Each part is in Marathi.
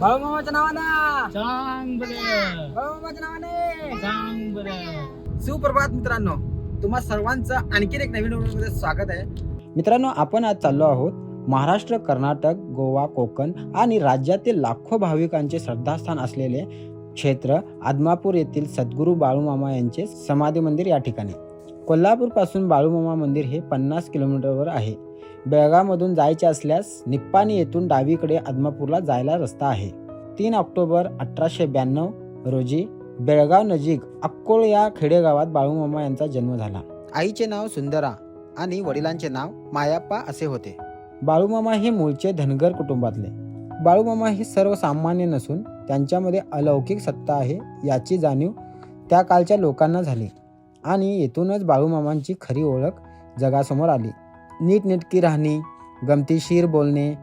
बाळूमामाच्या नावानं. सांग बरं बाळूमामाच्या नावाने. सांग बरं सुप्रभात मित्रांनो तुम्हा सर्वांचं आणखीन एक नवीन व्हिडिओमध्ये स्वागत आहे. मित्रांनो आपण आज चाललो आहोत महाराष्ट्र कर्नाटक गोवा कोकण आणि राज्यातील लाखो भाविकांचे श्रद्धास्थान असलेले क्षेत्र आदमापूर येथील सद्गुरू बाळूमामा यांचे समाधी मंदिर या ठिकाणी. कोल्हापूरपासून बाळूमामा मंदिर हे पन्नास किलोमीटरवर आहे. बेळगावमधून जायचे असल्यास निप्पाणी येथून डावीकडे आदमापूरला जायला रस्ता आहे. तीन ऑक्टोबर अठराशे ब्याण्णव रोजी बेळगाव नजीक अक्कोळ या खेडेगावात बाळूमामा यांचा जन्म झाला. आईचे नाव सुंदरा आणि वडिलांचे नाव मायाप्पा असे होते. बाळूमामा हे मूळचे धनगर कुटुंबातले. बाळूमामा हे सर्वसामान्य नसून त्यांच्यामध्ये अलौकिक सत्ता आहे याची जाणीव त्या कालच्या लोकांना झाली आणि येथूनच बाळूमामांची खरी ओळख जगासमोर आली. नीटनेटकी राहणी गमतीशीर बोलणे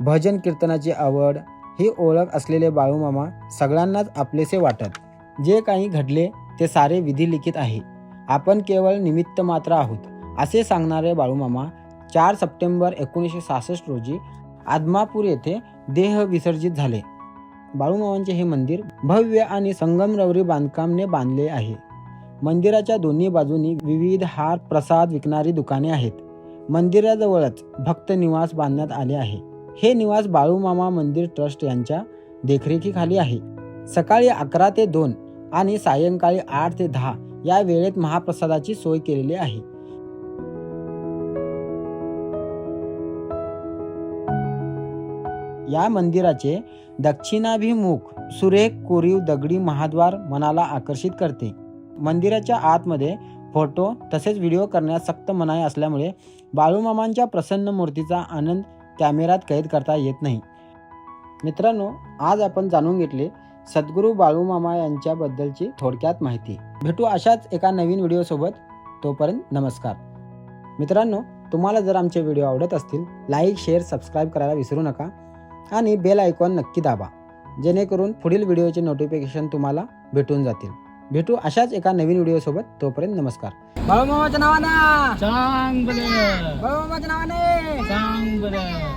भजन कीर्तनाची आवड ही ओळख असलेले बाळूमामा सगळ्यांनाच आपलेसे वाटत. जे काही घडले ते सारे विधी लिखित आहे. आपण केवळ निमित्त मात्र आहोत असे सांगणारे बाळूमामा चार सप्टेंबर एकोणीसशे सहासष्ट रोजी आदमापूर येथे देह विसर्जित झाले. बाळूमामांचे हे मंदिर भव्य आणि संगमरवरी बांधकामने बांधले आहे. मंदिराच्या दोन्ही बाजूनी विविध हार प्रसाद विकणारी दुकाने आहेत. मंदिराजवळच भक्त निवास बांधण्यात आले आहे. हे निवास बाळूमामा मंदिर ट्रस्ट यांच्या देखरेखीखाली आहे. सकाळी अकरा ते दोन आणि सायंकाळी आठ ते दहा या वेळेत महाप्रसादाची सोय केलेली आहे. या मंदिराचे दक्षिणाभिमुख सुरेख कोरीव दगडी महाद्वार मनाला आकर्षित करते. मंदिराच्या आतमध्ये फोटो तसेच व्हिडिओ करण्यास सक्त मनाई असल्यामुळे बाळूमामांच्या प्रसन्न मूर्तीचा आनंद कॅमेरात कैद करता येत नाही. मित्रांनो आज आपण जाणून घेतले सद्गुरू बाळूमामा यांच्याबद्दलची थोडक्यात माहिती. भेटू अशाच एका नवीन व्हिडिओसोबत. तोपर्यंत नमस्कार. मित्रांनो तुम्हाला जर आमचे व्हिडिओ आवडत असतील लाईक शेअर सबस्क्राईब करायला विसरू नका आणि बेल आयकॉन नक्की दाबा जेणेकरून पुढील व्हिडिओचे नोटिफिकेशन तुम्हाला भेटून जातील. भेटू अशाच एका नवीन व्हिडिओसोबत तोपर्यंत नमस्कार. बाळूमामाच्या नावानं. सांग बरं बाळूमामाच्या नावाने. बरं